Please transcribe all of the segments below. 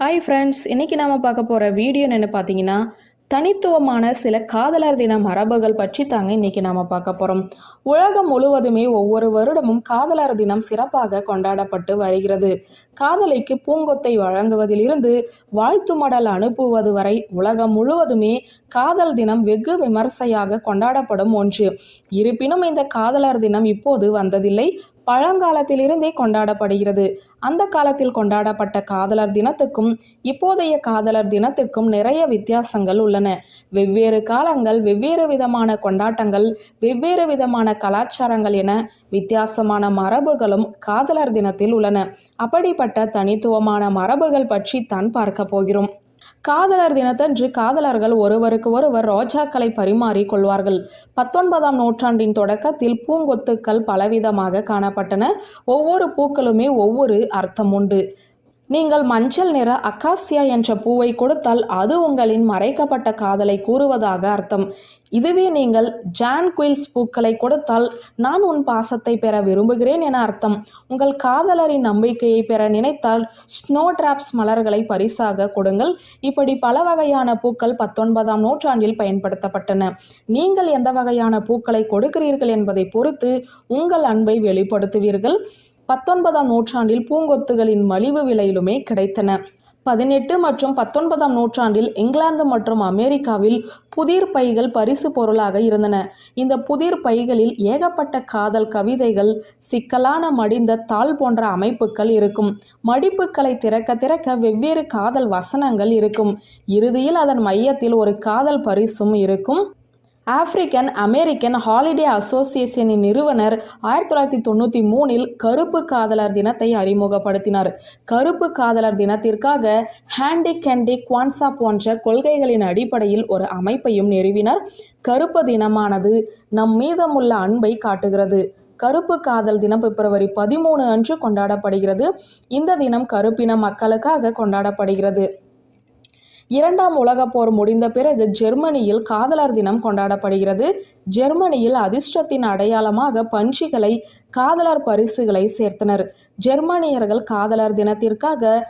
Hi friends இன்றைக்கி நாம் பார்க்க போகிற வீடியோ என்ன பார்த்தீங்கன்னா தனித்துவமான சில காதலர் தின மரபுகள் பற்றி தாங்க இன்றைக்கி நாம் பார்க்க போகிறோம் உலகம் முழுவதுமே ஒவ்வொரு வருடமும் காதலர் தினம் சிறப்பாக கொண்டாடப்பட்டு வருகிறது. காதலிக்கு பூங்கொத்தை வழங்குவதிலிருந்து வாழ்த்து மடல் அனுப்புவது வரை உலகம் முழுவதுமே காதல் தினம் வெகு விமர்சையாக கொண்டாடப்படும் ஒன்று. இருப்பினும் இந்த காதலர் தினம் இப்போது வந்ததில்லை. பழங்காலத்திலிருந்தே கொண்டாடப்படுகிறது. அந்த காலத்தில் கொண்டாடப்பட்ட காதலர் தினத்துக்கும் இப்போதைய காதலர் தினத்துக்கும் நிறைய வித்தியாசங்கள் உள்ளன. வெவ்வேறு காலங்கள் வெவ்வேறு விதமான கொண்டாட்டங்கள் வெவ்வேறு விதமான கலாச்சாரங்கள் என வித்தியாசமான மரபுகளும் காதலர் தினத்தில் உள்ளன. அப்படிப்பட்ட தனித்துவமான மரபுகள் பற்றி தான் பார்க்க போகிறோம். காதலர் தினத்தன்று காதலர்கள் ஒருவருக்கு ஒருவர் ரோஜாக்களை பரிமாறிக் கொள்வார்கள். பத்தொன்பதாம் நூற்றாண்டின் தொடக்கத்தில் பூங்கொத்துக்கள் பலவிதமாக காணப்பட்டன. ஒவ்வொரு பூக்களுமே ஒவ்வொரு அர்த்தம் உண்டு நீங்கள் மஞ்சள் நிற அக்காசியா என்ற பூவை கொடுத்தால் அது உங்களின் மறைக்கப்பட்ட காதலை கூறுவதாக அர்த்தம். இதுவே நீங்கள் ஜான் குயில்ஸ் பூக்களை கொடுத்தால் நான் உன் பாசத்தை பெற விரும்புகிறேன் என அர்த்தம். உங்கள் காதலரின் நம்பிக்கையை பெற நினைத்தால் ஸ்னோ டிராப்ஸ் மலர்களை பரிசாக கொடுங்கள். இப்படி பல வகையான பூக்கள் பத்தொன்பதாம் நூற்றாண்டில் பயன்படுத்தப்பட்டன. நீங்கள் எந்த வகையான பூக்களை கொடுக்கிறீர்கள் என்பதை பொறுத்து உங்கள் அன்பை வெளிப்படுத்துவீர்கள். பத்தொன்பதாம் நூற்றாண்டில் பூங்கொத்துகளின் மலிவு விலையிலுமே கிடைத்தன. பதினெட்டு மற்றும் பத்தொன்பதாம் நூற்றாண்டில் இங்கிலாந்து மற்றும் அமெரிக்காவில் புதிர் பைகள் பரிசு பொருளாக இருந்தன. இந்த புதிர் பைகளில் ஏகப்பட்ட காதல் கவிதைகள் சிக்கலான மடிந்த தாள் போன்ற அமைப்புகள் இருக்கும். மடிப்புகளை திறக்க திறக்க வெவ்வேறு காதல் வசனங்கள் இருக்கும். இறுதியில் அதன் மையத்தில் ஒரு காதல் பரிசும் இருக்கும். ஆப்பிரிக்கன் அமெரிக்கன் ஹாலிடே அசோசியேஷனின் நிறுவனர் ஆயிரத்தி தொள்ளாயிரத்தி தொண்ணூற்றி மூணில் கருப்பு காதலர் தினத்தை அறிமுகப்படுத்தினார். கருப்பு காதலர் தினத்திற்காக ஹேண்டி கேண்டி குவான்சா போன்ற கொள்கைகளின் அடிப்படையில் ஒரு அமைப்பையும் நிறுவினர். கருப்பு தினமானது நம் மீதமுள்ள அன்பை காட்டுகிறது. கருப்பு காதல் தினம் பிப்ரவரி பதிமூணு அன்று கொண்டாடப்படுகிறது. இந்த தினம் கருப்பின மக்களுக்காக கொண்டாடப்படுகிறது. இரண்டாம் உலகப் போர் முடிந்த பிறகு ஜெர்மனியில் காதலர் தினம் கொண்டாடப்படுகிறது. ஜெர்மனியில் அதிர்ஷ்டத்தின் அடையாளமாக பன்றிகளை காதலர் பரிசுகளை சேர்த்தனர். ஜெர்மானியர்கள் காதலர் தினத்திற்காக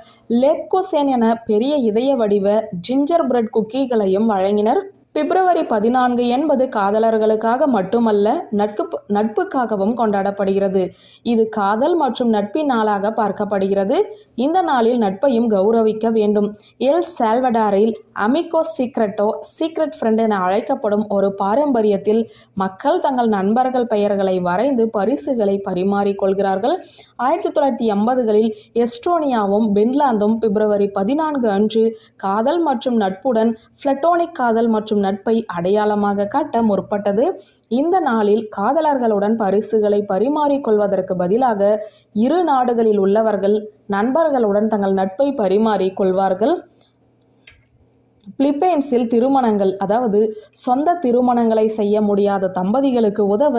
லெப்கோசேன் என பெரிய இதய வடிவ ஜிஞ்சர் பிரெட் குக்கீகளையும் வழங்கினர். பிப்ரவரி பதினான்கு என்பது காதலர்களுக்காக மட்டுமல்ல நட்பு நட்புக்காகவும் கொண்டாடப்படுகிறது. இது காதல் மற்றும் நட்பின் நாளாக பார்க்கப்படுகிறது. இந்த நாளில் நட்பையும் கௌரவிக்க வேண்டும். எல் சால்வடாரில் அமிகோ சீக்ரெட்டோ சீக்ரெட் ஃப்ரெண்ட் என அழைக்கப்படும் ஒரு பாரம்பரியத்தில் மக்கள் தங்கள் நண்பர்கள் பெயர்களை வரைந்து பரிசுகளை பரிமாறிக்கொள்கிறார்கள் ஆயிரத்தி தொள்ளாயிரத்தி எண்பதுகளில் எஸ்டோனியாவும் பின்லாந்தும் பிப்ரவரி பதினான்கு அன்று காதல் மற்றும் நட்புடன் பிளட்டோனிக் காதல் மற்றும் நட்பை அடையாளமாக காட்ட முற்பட்டது. இந்த நாளில் காதலர்களுடன் பரிசுகளை பரிமாறிக்கொள்வதற்கு பதிலாக இரு நாடுகளில் உள்ளவர்கள் நண்பர்களுடன் தங்கள் நட்பை பரிமாறிக்கொள்வார்கள் பிலிப்பைன்ஸில் திருமணங்கள் அதாவது சொந்த திருமணங்களை செய்ய முடியாத தம்பதிகளுக்கு உதவ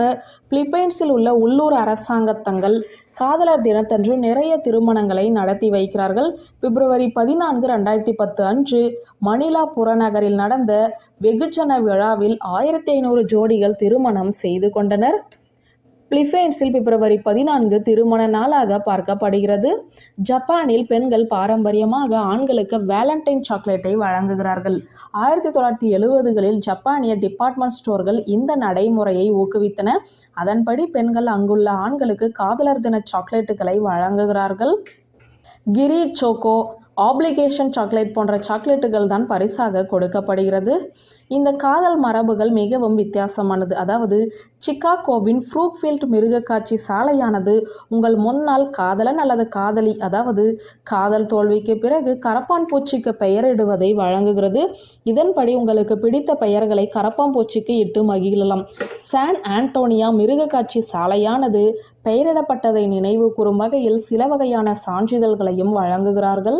பிலிப்பைன்ஸில் உள்ள உள்ளூர் அரசாங்கத்தங்கள் காதலர் தினத்தன்று நிறைய திருமணங்களை நடத்தி வைக்கிறார்கள். பிப்ரவரி பதினான்கு ரெண்டாயிரத்தி பத்து அன்று மணிலா புறநகரில் நடந்த வெகுஜன விழாவில் ஆயிரத்தி ஐநூறு ஜோடிகள் திருமணம் செய்து கொண்டனர். பிலிப்பைன்ஸில் பிப்ரவரி பதினான்கு திருமண நாளாக பார்க்கப்படுகிறது. ஜப்பானில் பெண்கள் பாரம்பரியமாக ஆண்களுக்கு வேலண்டைன் சாக்லேட்டை வழங்குகிறார்கள். ஆயிரத்தி தொள்ளாயிரத்தி எழுபதுகளில் ஜப்பானிய டிபார்ட்மெண்ட் ஸ்டோர்கள் இந்த நடைமுறையை ஊக்குவித்தன. அதன்படி பெண்கள் அங்குள்ள ஆண்களுக்கு காதலர் தின சாக்லேட்டுகளை வழங்குகிறார்கள். கிரி சோகோ ஆப்ளிகேஷன் சாக்லேட் போன்ற சாக்லேட்டுகள் தான் பரிசாக கொடுக்கப்படுகிறது. இந்த காதல் மரபுகள் மிகவும் வித்தியாசமானது. அதாவது சிக்காகோவின் ஃப்ரூக்ஃபீல்ட் மிருகக்காட்சி சாலையானது உங்கள் முன்னாள் காதலன் அல்லது காதலி அதாவது காதல் தோல்விக்கு பிறகு கரப்பான் பூச்சிக்கு பெயரிடுவதை வழங்குகிறது. இதன்படி உங்களுக்கு பிடித்த பெயர்களை கரப்பான் பூச்சிக்கு இட்டு மகிழலாம். சான் ஆண்டோனியா மிருகக்காட்சி சாலையானது பெயரிடப்பட்டதை நினைவு கூறும் வகையில் சில வகையான சான்றிதழ்களையும் வழங்குகிறார்கள்.